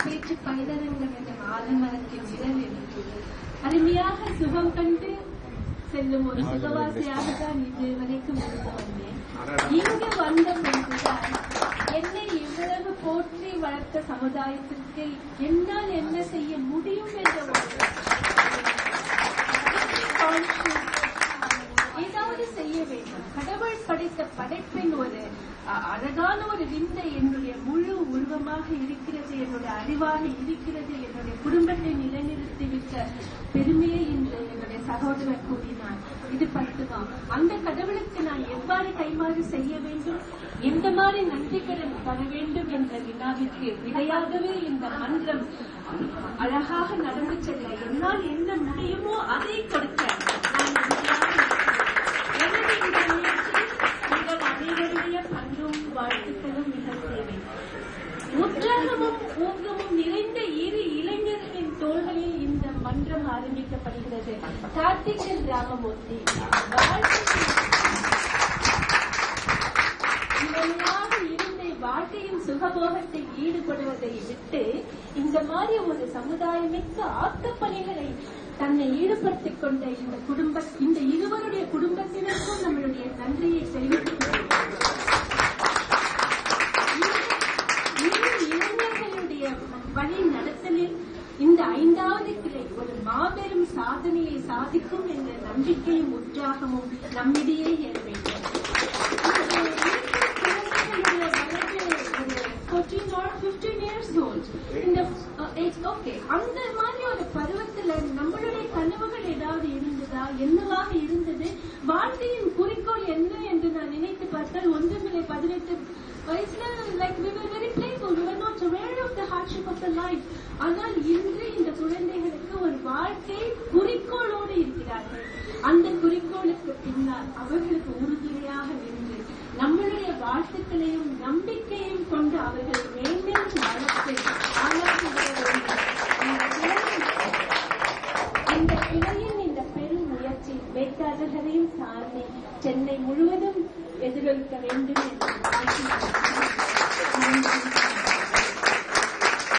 பேச்சு பைதரங்கள் என்ற ஆலமரத்தின் நிழலில் அருமையாக சுகம் கண்டு செல்லும் ஒரு சுகவாசியாக தான் இது வரைக்கும் இருந்து வந்தேன் இங்கு வந்த பின்புதான் என்னை இவ்வளவு போற்றி வளர்த்த சமுதாயத்திற்கு என்னால் என்ன செய்ய முடியும் என்ற ஏதாவது செய்ய வேண்டும். கடவுள் படைத்த படைப்பின் ஒரு அழகான ஒரு விந்தை என்னுடைய முழு உருவமாக இருக்கிறது என்னுடைய அறிவாக இருக்கிறது என்னுடைய குடும்பத்தை நிலைநிறுத்திவிட்ட பெருமையை இன்று என்னுடைய சகோதரர் கூறினார். இது பத்துதான். அந்த கடவுளுக்கு நான் எவ்வாறு கைமாறு செய்ய வேண்டும்? எந்த மாதிரி நன்றிக்கடன் தர வேண்டும் என்ற வினாவிற்கு விடையாகவே இந்த மன்றம் அழகாக நடந்து செல்ல என்னால் ஊக்கமும் நிறைந்த இரு இளைஞர்களின் தோள்களில் இந்த மன்றம் ஆரம்பிக்கப்படுகிறது. கார்த்திகன் ராமமூர்த்தி இருந்த வாழ்க்கையின் சுகபோகத்தில் ஈடுபடுவதை விட்டு இந்த மாதிரி ஒரு சமுதாயமிக்க ஆக்க பணிகளை தன்னை ஈடுபடுத்திக் கொண்ட இந்த குடும்ப இந்த இருவருடைய குடும்பத்தினருக்கும் நம்மளுடைய நன்றியை தெரிவித்துக் இந்த ஐந்தாவது கிளை ஒரு மாபெரும் சாதனையை சாதிக்கும் என்ற நம்பிக்கையும் உற்சாகமும் நம்மிடையே ஏற வேண்டும். Uh, eh, அந்த மாதிரி ஒரு பருவத்துல நம்மளுடைய கனவுகள் ஏதாவது இருந்ததா? என்னவாக இருந்தது? வாழ்க்கையின் குறிக்கோள் என்ன என்று நான் நினைத்து பார்த்தால் ஒன்றுமில்லை பதினெட்டு வயசுல like we were very playful ஆனால் இன்று இந்த குழந்தைகளுக்கு ஒரு வாழ்க்கை குறிக்கோளோடு இருக்கிறார்கள். அந்த குறிக்கோளுக்கு பின்னால் அவர்களுக்கு உறுதுணையாக நின்று நம்மளுடைய வாழ்த்துக்களையும் நம்பிக்கையும் கொண்டு அவர்கள் மேன்மேலும் வளர்த்து வேண்டும். இந்த கிளையின் இந்த பெரும் முயற்சி வேட்பாளர்களையும் சார்ந்து சென்னை முழுவதும் எதிரொலிக்க வேண்டும் என்று